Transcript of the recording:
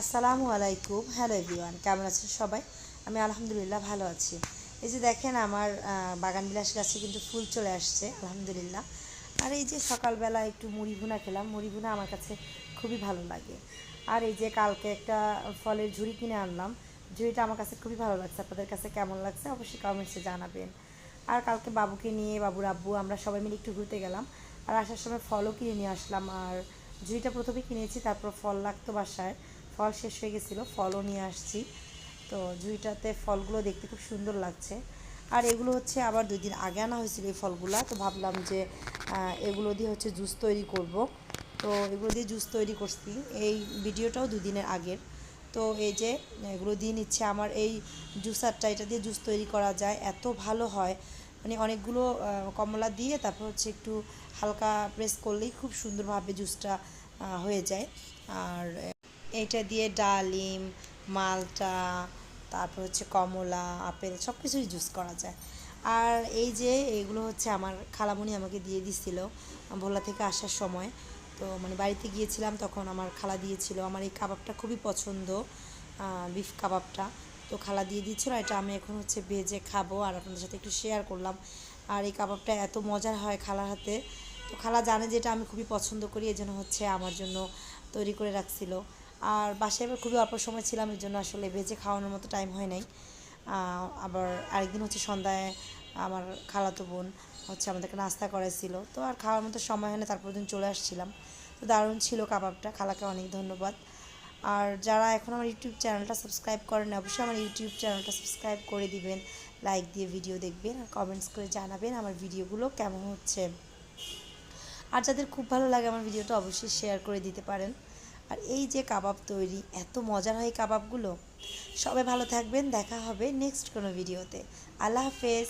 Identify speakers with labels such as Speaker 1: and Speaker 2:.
Speaker 1: আসসালামু আলাইকুম। Hello everyone কেমন আছেন সবাই? আমি আলহামদুলিল্লাহ ভালো আছি। এই যে দেখেন আমার বাগান বিলাস গাছে কিন্তু ফুল চলে আসছে, আলহামদুলিল্লাহ। আর এই যে সকালবেলা একটু মুড়ি ভুনা খেলাম, মুড়ি ভুনা আমার কাছে খুবই ভালো লাগে। আর এই যে কালকে একটা ফলের ঝুড়ি কিনে আনলাম, ঝুড়িটা আমার কাছে খুবই ভালো লাগছে। আপনাদের কাছে কেমন লাগছে অবশ্যই কমেন্টসে জানাবেন। আর কালকে বাবুকে নিয়ে, বাবুর আব্বু, আমরা সবাই মিলে একটু ঘুরতে গেলাম। আর আসার সময় ফলও কিনে নিয়ে আসলাম। আর ঝুড়িটা প্রথমে কিনেছি, তারপর ফল লাগতো বাসায়। ফল শেষ হয়ে গেছিল, ফলও নিয়ে আসছি। তো জুইটাতে ফলগুলো দেখতে খুব সুন্দর লাগছে। আর এগুলো হচ্ছে আবার দুই দিন আগে আনা হয়েছিল এই ফলগুলো, তো ভাবলাম যে এগুলো দিয়ে হচ্ছে জুস তৈরি করব। তো এগুলো দিয়ে জুস তৈরি করছি। এই ভিডিওটাও দুদিনের আগের। তো এই যে, এগুলো দিয়ে নিচ্ছে আমার এই জুসারটা, এটা দিয়ে জুস তৈরি করা যায়, এত ভালো হয়। মানে অনেকগুলো কমলা দিয়ে তারপর হচ্ছে একটু হালকা প্রেস করলেই খুব সুন্দরভাবে জুসটা হয়ে যায়। আর এইটা দিয়ে ডালিম, মালটা, তারপর হচ্ছে কমলা, আপেল সব কিছুই জুস করা যায়। আর এই যে এগুলো হচ্ছে আমার খালামণি আমাকে দিয়ে দিছিল ভোলা থেকে আসার সময়। তো মানে বাড়িতে গিয়েছিলাম তখন আমার খালা দিয়েছিল। আমার এই কাবাবটা খুবই পছন্দ বিফ কাবাবটা। তো খালা দিয়ে দিয়েছিল এটা আমি এখন হচ্ছে ভেজে খাব আর আপনাদের সাথে একটু শেয়ার করলাম। আর এই কাবাবটা এত মজার হয় খালার হাতে। তো খালা জানে যে এটা আমি খুবই পছন্দ করি এই জন্য হচ্ছে আমার জন্য তৈরি করে রাখছিল। আর বাসায় এবার খুবই অল্প সময় ছিলাম, এর জন্য আসলে ভেজে খাওয়ানোর মতো টাইম হয় নাই। আবার আরেকদিন হচ্ছে সন্ধ্যায় আমার খালাতো বোন হচ্ছে আমাদেরকে নাস্তা করাইছিল। তো আর খাওয়ার মতো সময় হয় না তারপর দিন চলে আসছিলাম। তো দারুণ ছিল কাবাবটা, খালাকে অনেক ধন্যবাদ। আর যারা এখন আমার ইউটিউব চ্যানেলটা সাবস্ক্রাইব করেন অবশ্যই আমার ইউটিউব চ্যানেলটা সাবস্ক্রাইব করে দিবেন লাইক দিয়ে ভিডিও দেখবেন আর কমেন্টস করে জানাবেন আমার ভিডিওগুলো কেমন হচ্ছে। আর যাদের খুব ভালো লাগে আমার ভিডিওটা অবশ্যই শেয়ার করে দিতে পারেন। আর এই যে কাবাব তৈরি, এত মজার হয় কাবাবগুলো। সবাই ভালো থাকবেন, দেখা হবে নেক্সট কোনো ভিডিওতে আল্লাহ হাফেজ।